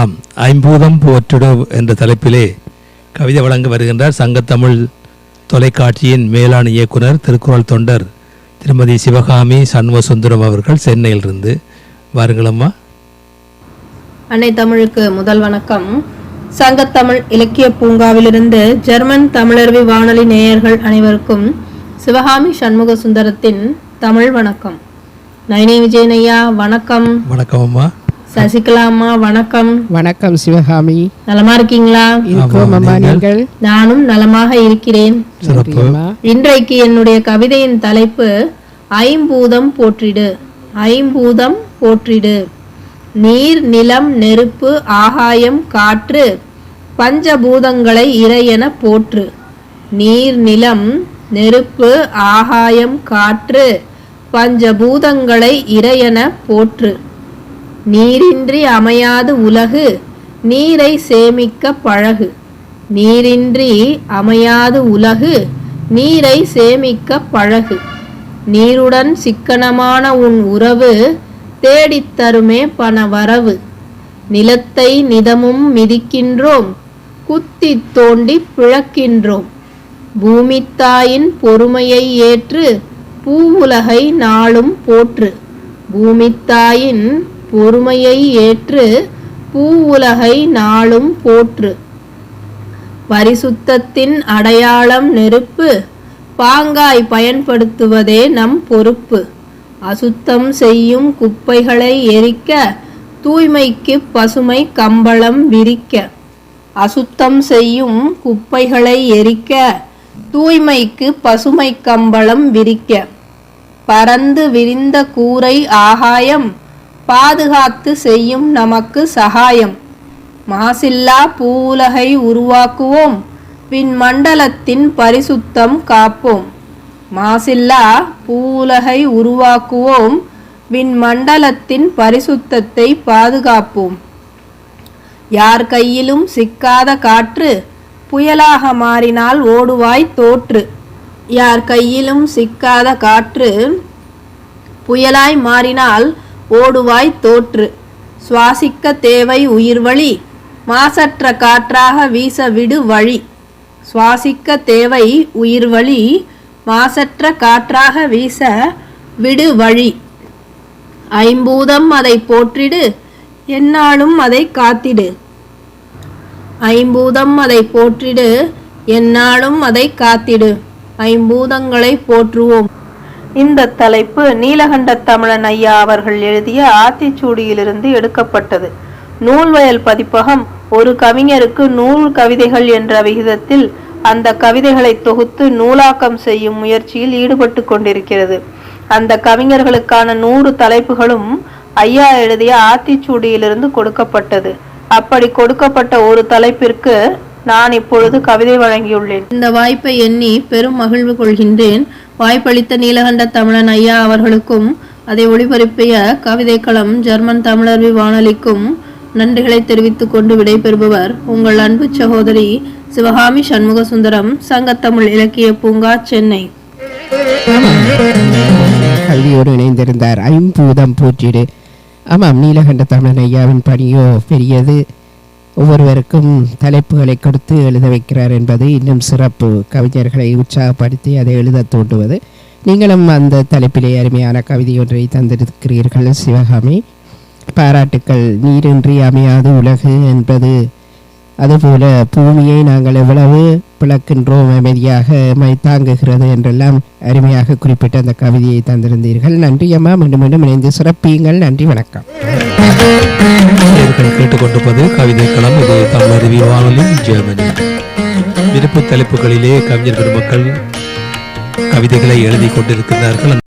ஆம் ஐம்பூதம் போற்றிடு என்ற தலைப்பிலே கவிதை வழங்க வருகின்றார் சங்கத்தமிழ் தொலைக்காட்சியின் மேலாண் இயக்குனர் திருக்குறள் தொண்டர் திருமதி சிவகாமி சண்முகசுந்தரம் அவர்கள் சென்னையிலிருந்து. வாருங்களம்மா அன்னை தமிழுக்கு முதல் வணக்கம். சங்கத்தமிழ் இலக்கிய பூங்காவிலிருந்து ஜெர்மன் தமிழருவி வானொலி நேயர்கள் அனைவருக்கும் சிவகாமி சண்முக சுந்தரத்தின் தமிழ் வணக்கம். நயனி விஜயன் ஐயா வணக்கம். வணக்கம் அம்மா. சசிகலா அம்மா வணக்கம். வணக்கம் சிவகாமி. நலமா இருக்கீங்களா? இருக்கோம் அம்மா நீங்கள்? நானும் நலமாக இருக்கிறேன். இன்றைக்கு என்னுடைய கவிதையின் தலைப்பு ஐம்பூதம் போற்றிடு ஐம்பூதம் போற்றிடு. நீர் நிலம் நெருப்பு ஆகாயம் காற்று பஞ்சபூதங்களை இறையென போற்று. நீர் நிலம் நெருப்பு ஆகாயம் காற்று பஞ்சபூதங்களை இறையென போற்று. நீரின்றி அமையாது உலகு நீரை சேமிக்க பழகு. நீரின்றி அமையாது உலகு நீரை சேமிக்க பழகு. நீருடன் சிக்கனமான உன் உறவு தேடித் தருமே பண வரவு நிலத்தை நிதமும் மிதிக்கின்றோம் குத்தி தோண்டி பிழக்கின்றோம் பூமித்தாயின் பொறுமையை ஏற்று பூவுலகை நாளும் போற்று. பூமித்தாயின் பொறுமையை ஏற்று பூவுலகை நாளும் போற்று. பரிசுத்தத்தின் அடையாளம் நெருப்பு பாங்காய் பயன்படுத்துவதே நம் பொறுப்பு. அசுத்தம் செய்யும் குப்பைகளை எரிக்க தூய்மைக்கு பசுமை கம்பளம் விரிக்க. அசுத்தம் செய்யும் குப்பைகளை எரிக்க தூய்மைக்கு பசுமை கம்பளம் விரிக்க. பறந்து விரிந்த கூரை ஆகாயம் பாதுகாத்து செய்யும் நமக்கு சகாயம். மாசில்லா பூவுலகை உருவாக்குவோம். விண்மண்டலத்தின் பரிசுத்தம் காப்போம். மாசில்லா பூவுலகை உருவாக்குவோம். விண்மண்டலத்தின் பரிசுத்தத்தை பாதுகாப்போம். யார் கையிலும் சிக்காத காற்று புயலாக மாறினால் ஓடுவாய் தோற்று. யார் கையிலும் சிக்காத காற்று புயலாய் மாறினால் ஓடுவாய் தோற்று. சுவாசிக்க தேவை உயிர்வழி. மாசற்ற காற்றாக வீச விடு வழி. சுவாசிக்க தேவை உயிர்வழி. மாசற்ற காற்றாக வீச விடு வழி. ஐம்பூதம் அதை போற்றிடு. என்னாலும் அதை காத்திடு. ஐம்பூதம் அதை போற்றிடு. என்னாலும் அதை காத்திடு. ஐம்பூதங்களை போற்றுவோம். இந்த தலைப்பு நீலகண்ட தமிழன் ஐயா அவர்கள் எழுதிய ஆத்திச்சூடியிலிருந்து எடுக்கப்பட்டது. நூல்வயல் பதிப்பகம் ஒரு கவிஞருக்கு நூல் கவிதைகள் என்ற விகிதத்தில் அந்த கவிதைகளை தொகுத்து நூலாக்கம் செய்யும் முயற்சியில் ஈடுபட்டு கொண்டிருக்கிறது. அந்த கவிஞர்களுக்கான நூறு தலைப்புகளும் ஐயா எழுதிய ஆத்திச்சூடியிலிருந்து கொடுக்கப்பட்டது. அப்படி கொடுக்கப்பட்ட ஒரு தலைப்பிற்கு நான் இப்பொழுது கவிதை வழங்கியுள்ளேன். இந்த வாய்ப்பை எண்ணி பெரும் மகிழ்வு கொள்கின்றேன். வாய்ப்பளித்த நீலகண்ட தமிழன் ஐயா அவர்களுக்கும் அதை ஒளிபரப்பிய கவிதைக்களம் ஜெர்மன் தமிழர்வி வானொலிக்கும் நன்றிகளை தெரிவித்துக் கொண்டு விடைபெறுபவர் உங்கள் அன்பு சகோதரி சிவகாமி சண்முக சுந்தரம் சங்கத்தமிழ் இலக்கிய பூங்கா சென்னை. கல்வியோடு இணைந்திருந்தார் ஐம்பூதம் போற்றிடு ஆமாம் நீலகண்ட தமிழன் ஐயாவின் பணியோ பெரியது. ஒவ்வொருவருக்கும் தலைப்புகளை கொடுத்து எழுத வைக்கிறார் என்பது இன்னும் சிறப்பு. கவிஞர்களை உற்சாகப்படுத்தி அதை எழுத தூண்டுவது. நீங்களும் அந்த தலைப்பிலே அருமையான கவிதை ஒன்றை தந்திருக்கிறீர்கள் சிவகாமி. பாராட்டுக்கள் நீரின்றி அமையாது உலகு என்பது அதுபோல பூமியை நாங்கள் எவ்வளவு பிளக்கின்றோம் அமைதியாக எம்மை தாங்குகிறது என்றெல்லாம் அருமையாக குறிப்பிட்ட அந்த கவிதையை தந்திருந்தீர்கள். நன்றி அம்மா. மீண்டும் மீண்டும் இணைந்து சிறப்பியுங்கள். நன்றி வணக்கம். கேட்டுக்கொண்டிருப்பது கவிதை களம். இது தமிழருவி வானொலி ஜெர்மனி. விருப்பு தலைப்புகளிலே கவிஞர் பெருமக்கள் கவிதைகளை எழுதி கொண்டிருக்கிறார்கள்.